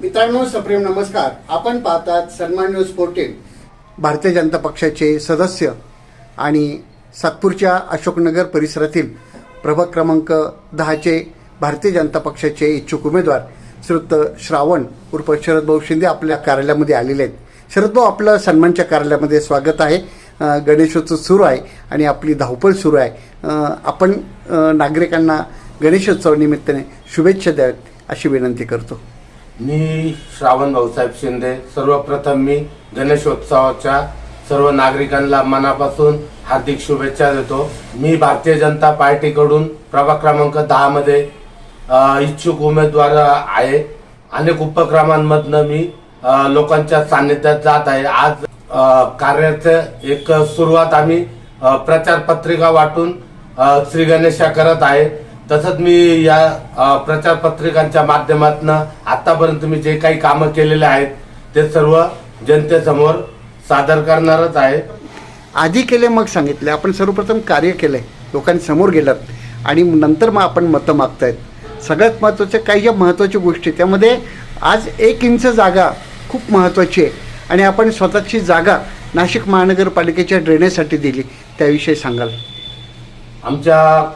मित्रांनो सप्रेम नमस्कार. आपण पाहतात सन्मान न्यूज फोर्टीन भारतीय जनता पक्षाचे सदस्य आणि सातपूरच्या अशोकनगर परिसरातील प्रभाग क्रमांक दहाचे भारतीय जनता पक्षाचे इच्छुक उमेदवार श्रुत श्रावण उर्फ शरद भाऊ शिंदे आपल्या कार्यालयामध्ये आलेले आहेत. शरद भाऊ आपलं सन्मानच्या कार्यालयामध्ये स्वागत आहे. गणेशोत्सव सुरू आहे आणि आपली धावपळ सुरू आहे. आपण नागरिकांना गणेशोत्सवानिमित्ताने शुभेच्छा द्याव्यात अशी विनंती करतो. मी श्रावण भाऊसाहेब शिंदे. सर्वप्रथम मी गणेशोत्सवाच्या सर्व नागरिकांना मनापासून हार्दिक शुभेच्छा देतो. मी भारतीय जनता पार्टीकडून प्रभाग क्रमांक दहा मध्ये इच्छुक उमेदवार आहे. अनेक उपक्रमांमधनं मी लोकांच्या सान्निध्यात जात आहे. आज कार्याचं एक सुरुवात आम्ही प्रचारपत्रिका प्रचार पत्रिका वाटून श्री गणेशा करत आहे. तसंच मी या अ, प्रचार पत्रिकांच्या माध्यमातून आतापर्यंत मी जे काही कामं केलेले आहेत ते सर्व जनतेसमोर सादर करणारच आहे. आधी केले मग सांगितले. आपण सर्वप्रथम कार्य केलंय. लोकांसमोर गेलात. आणि नंतर मग आपण मतं मागतायत. सगळ्यात महत्त्वाच्या काही ज्या महत्त्वाच्या गोष्टी त्यामध्ये आज एक इंच जागा खूप महत्त्वाची आहे. आणि आपण स्वतःची जागा नाशिक महानगरपालिकेच्या ड्रेनेजसाठी दिली. त्याविषयी सांगाल. आमच्या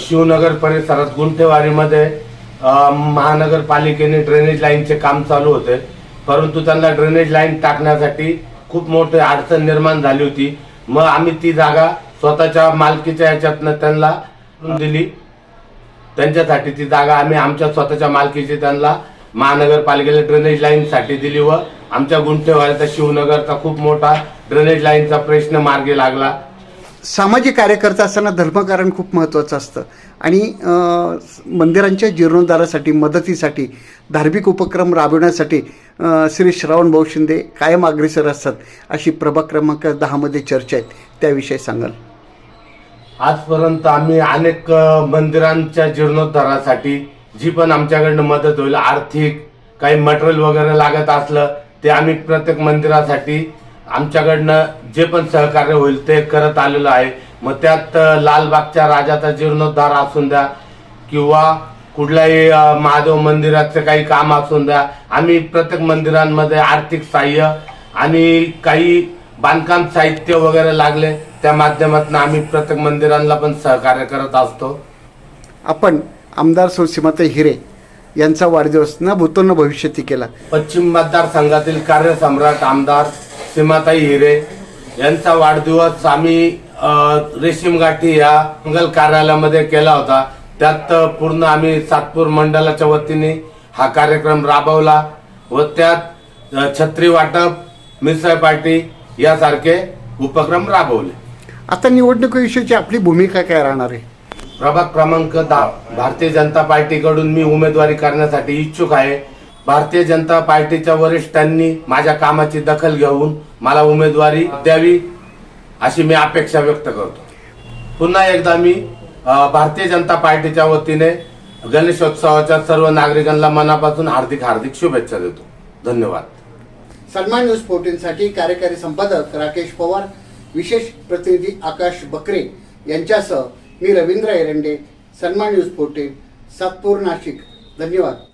शिवनगर परिसरात गुंठेवारीमध्ये महानगरपालिकेने ड्रेनेज लाईनचे काम चालू होते. परंतु त्यांना ड्रेनेज लाईन टाकण्यासाठी खूप मोठी अडचण निर्माण झाली होती. मग आम्ही ती जागा स्वतःच्या मालकीच्या याच्यातनं त्यांना दिली. त्यांच्यासाठी ती जागा आम्ही आमच्या स्वतःच्या मालकीची त्यांना महानगरपालिकेला ड्रेनेज लाईनसाठी दिली व आमच्या गुंठेवारीचा शिवनगरचा खूप मोठा ड्रेनेज लाईनचा प्रश्न मार्गी लागला. सामाजिक कार्यकर्ता असताना धर्मकारण खूप महत्त्वाचं असतं. आणि मंदिरांच्या जीर्णोद्धारासाठी मदतीसाठी धार्मिक उपक्रम राबविण्यासाठी श्री श्रावण भाऊ शिंदे कायम अग्रेसर असतात अशी प्रभाग क्रमांक दहामध्ये चर्चा आहेत. त्याविषयी सांगाल. आजपर्यंत आम्ही अनेक मंदिरांच्या जीर्णोद्धारासाठी जी पण आमच्याकडनं मदत होईल आर्थिक काही मटेरियल वगैरे लागत असलं ते आम्ही प्रत्येक मंदिरासाठी आमच्याकडनं जे पण सहकार्य होईल ते करत आलेलो आहे. मग त्यात लालबागच्या राजाचा जीर्णोद्धार असून द्या किंवा कुठल्याही महादेव मंदिराचं काही काम असून द्या आम्ही प्रत्येक मंदिरांमध्ये आर्थिक सहाय्य आणि काही बांधकाम साहित्य वगैरे लागले त्या माध्यमातून आम्ही प्रत्येक मंदिरांना पण सहकार्य करत असतो. आपण आमदार सुसीमाताई हिरे यांचा वाढदिवस न भूतो न भविष्यती केला. पश्चिम मतदारसंघातील कार्यसम्राट आमदार सीमाताई हिरे यांचा वाढदिवस आम्ही रेशीम गाठी या मंगल कार्यालयामध्ये केला होता. त्यात पूर्ण आम्ही सातपूर मंडळाच्या वतीने हा कार्यक्रम राबवला व त्यात छत्री वाटप मिसळ पार्टी यासारखे उपक्रम राबवले. आता निवडणुकीविषयीची आपली भूमिका काय राहणार आहे? प्रभाग क्रमांक दहा भारतीय जनता पार्टीकडून मी उमेदवारी करण्यासाठी इच्छुक आहे. भारतीय जनता पार्टीच्या वरिष्ठांनी माझ्या कामाची दखल घेऊन मला उमेदवारी द्यावी अशी मी अपेक्षा व्यक्त करतो. पुन्हा एकदा मी भारतीय जनता पार्टीच्या वतीने गणेशोत्सवाच्या सर्व नागरिकांना मनापासून हार्दिक हार्दिक शुभेच्छा देतो. धन्यवाद. सन्मान न्यूज फोर्टीनसाठी कार्यकारी संपादक राकेश पवार विशेष प्रतिनिधी आकाश बकरे यांच्यासह मी रवींद्र एरंडे सन्मान न्यूज फोर्टीन सातपूर नाशिक. धन्यवाद.